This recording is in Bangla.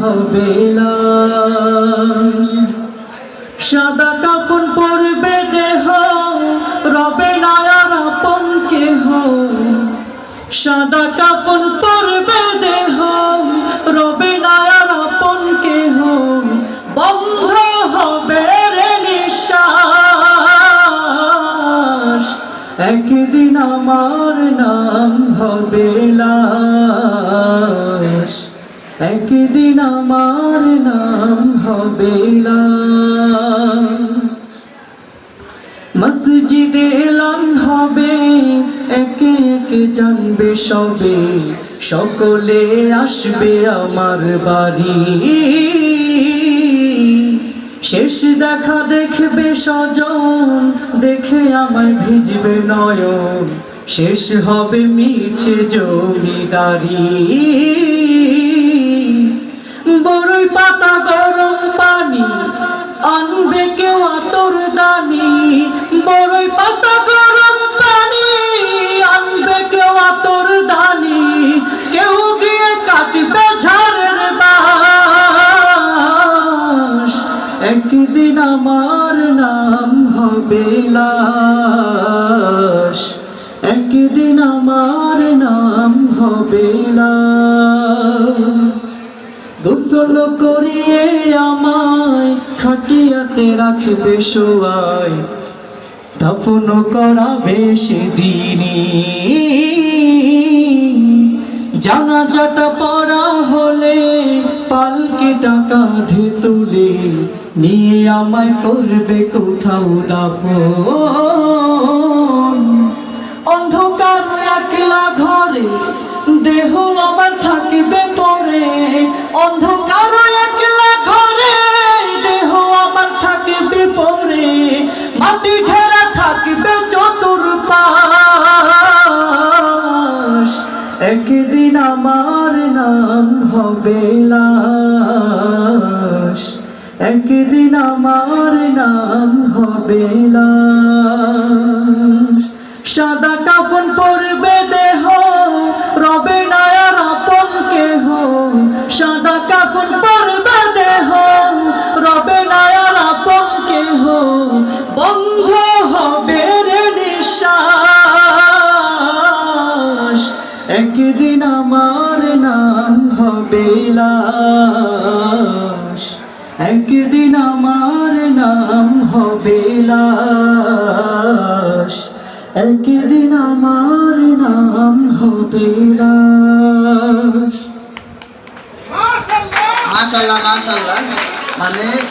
হবে লাশ। সাদা কাফন পরবে দেহ, রবে না আপন কেহ। সাদা কাফন পরবে দেহ, রবে না আর আপন কেহ। বন্ধ হবে রে নিঃশ্বাস। একদিন আমার নাম হবে লাশ। একদিন আমার নাম হবে মসজিদে এলান হবে, একে একে জানবে সবে। সকলে আসবে আমার বাড়ি। শেষ দেখা দেখবে স্বজন, দেখে আমায় ভিজবে নয়ন। শেষ হবে মিছে জমিদারি। বড়ই পাতা গরম পানি, আনবে কেউ আতর দানি। বড়ই পাতা গরম পানি, আনবে কেউ আতর দানি। কেউ গিয়ে কাটবে ঝাড়ের বাস। একদিন আমার নাম হবে লাশ। একদিন আমার গোসল করিয়ে আমায় খাটিয়াতে রাখবে শোয়ায় দাফন করাবে সেদিনই জানাজাটা পড়া হলে পালকে টাকা ধে তুলে নিয়ে আমায় করবে কোথাও দাফন। অন্ধকার একলা ঘরে দেহ আমার থাকবে পরে। অন্ধকার একদিন আমার নাম হবে লাশ। একদিন আমার নাম হবে লাশ। সাদা কাফন পরবে দেহ, রবে না আর আপন কেহ। সাদা কাফন পরবে দেহ, রবে না আর আপন কেহ। বন্ধ একদিন আমার নাম হবে লাশ। একদিন আমার নাম হবে লাশ। একদিন আমার নাম হবে লাশ। মাশাল্লাহ। মাশাল্লাহ মানে